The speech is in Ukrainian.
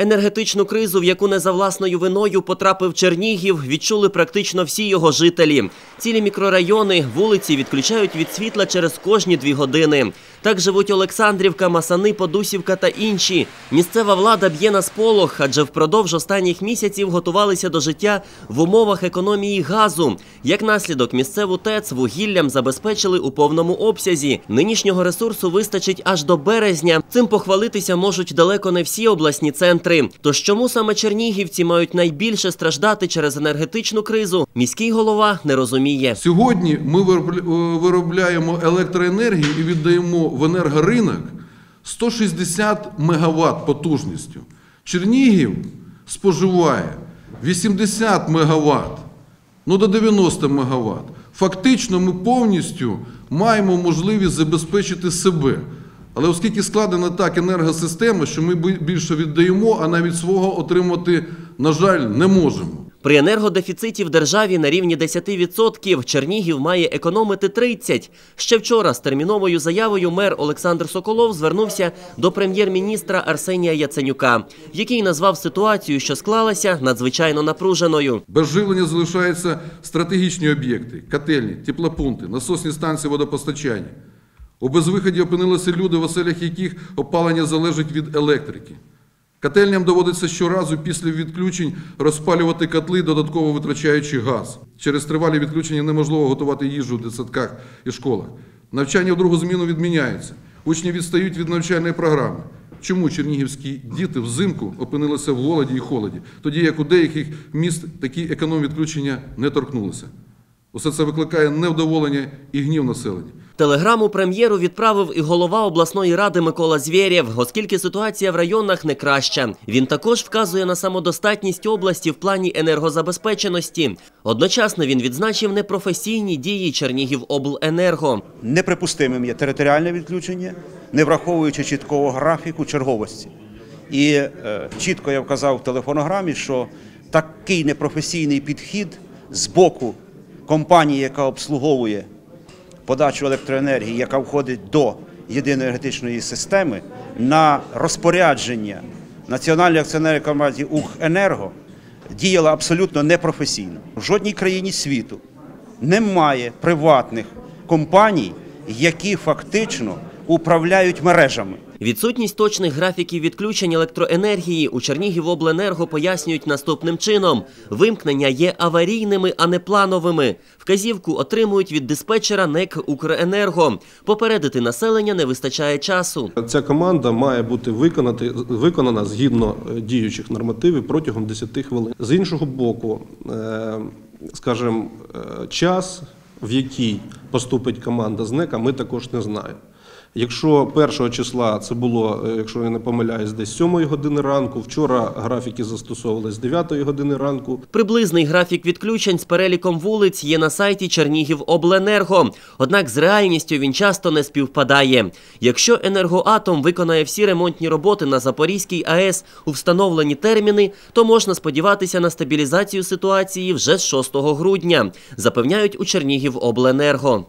Енергетичну кризу, в яку не за власною виною потрапив Чернігів, відчули практично всі його жителі. Цілі мікрорайони, вулиці відключають від світла через кожні дві години. Так живуть Олександрівка, Масани, Подусівка та інші. Місцева влада б'є на сполох, адже впродовж останніх місяців готувалися до життя в умовах економії газу. Як наслідок, місцеву ТЕЦ вугіллям забезпечили у повному обсязі. Нинішнього ресурсу вистачить аж до березня. Цим похвалитися можуть далеко не всі обласні центри. Тож чому саме чернігівці мають найбільше страждати через енергетичну кризу? Міський голова не розуміє. Сьогодні ми виробля- виробляємо електроенергію і віддаємо в енергоринок 160 мегаватт потужністю. Чернігів споживає 80 мегаватт, ну до 90 мегаватт. Фактично ми повністю маємо можливість забезпечити себе. Але оскільки складена так енергосистема, що ми більше віддаємо, а навіть свого отримати, на жаль, не можемо. При енергодефіциті в державі на рівні 10% Чернігів має економити 30%. Ще вчора з терміновою заявою мер Олександр Соколов звернувся до прем'єр-міністра Арсенія Яценюка, який назвав ситуацію, що склалася, надзвичайно напруженою. Без живлення залишаються стратегічні об'єкти, котельні, теплопункти, насосні станції водопостачання. У безвиході опинилися люди, в оселях яких опалення залежить від електрики. Котельням доводиться щоразу після відключень розпалювати котли, додатково витрачаючи газ. Через тривалі відключення неможливо готувати їжу в дитсадках і школах. Навчання в другу зміну відміняється. Учні відстають від навчальної програми. Чому чернігівські діти взимку опинилися в голоді і холоді, тоді як у деяких міст такі економ-відключення не торкнулися? Усе це викликає невдоволення і гнів населення. Телеграму прем'єру відправив і голова обласної ради Микола Звєрєв, оскільки ситуація в районах не краща. Він також вказує на самодостатність області в плані енергозабезпеченості. Одночасно він відзначив непрофесійні дії Чернігівобленерго. Неприпустимим є територіальне відключення, не враховуючи чіткого графіку черговості. І е, чітко я вказав в телефонограмі, що такий непрофесійний підхід з боку компанії, яка обслуговує подачу електроенергії, яка входить до єдиної енергетичної системи, на розпорядження Національної акціонерної компанії «Укренерго» діяла абсолютно непрофесійно. В жодній країні світу немає приватних компаній, які фактично управляють мережами. Відсутність точних графіків відключень електроенергії у Чернігівобленерго пояснюють наступним чином: вимкнення є аварійними, а не плановими. Вказівку отримують від диспетчера НЕК Укренерго. Попередити населення не вистачає часу. Ця команда має бути виконати, виконана згідно е, діючих нормативів протягом 10 хвилин. З іншого боку, е, скажімо, е, час, в який поступить команда з НЕКа, ми також не знаємо. Якщо першого числа це було, е, якщо я не помиляюсь, десь 7 години ранку, вчора графіки застосовували з 9 години ранку. Приблизний графік відключень з переліком вулиць є на сайті Чернігівобленерго. Однак з реальністю він часто не співпадає. Якщо енергоатом виконає всі ремонтні роботи на Запорізькій АЕС у встановлені терміни, то можна сподіватися на стабілізацію ситуації вже з 6 грудня, запевняють у Чернігівобленерго.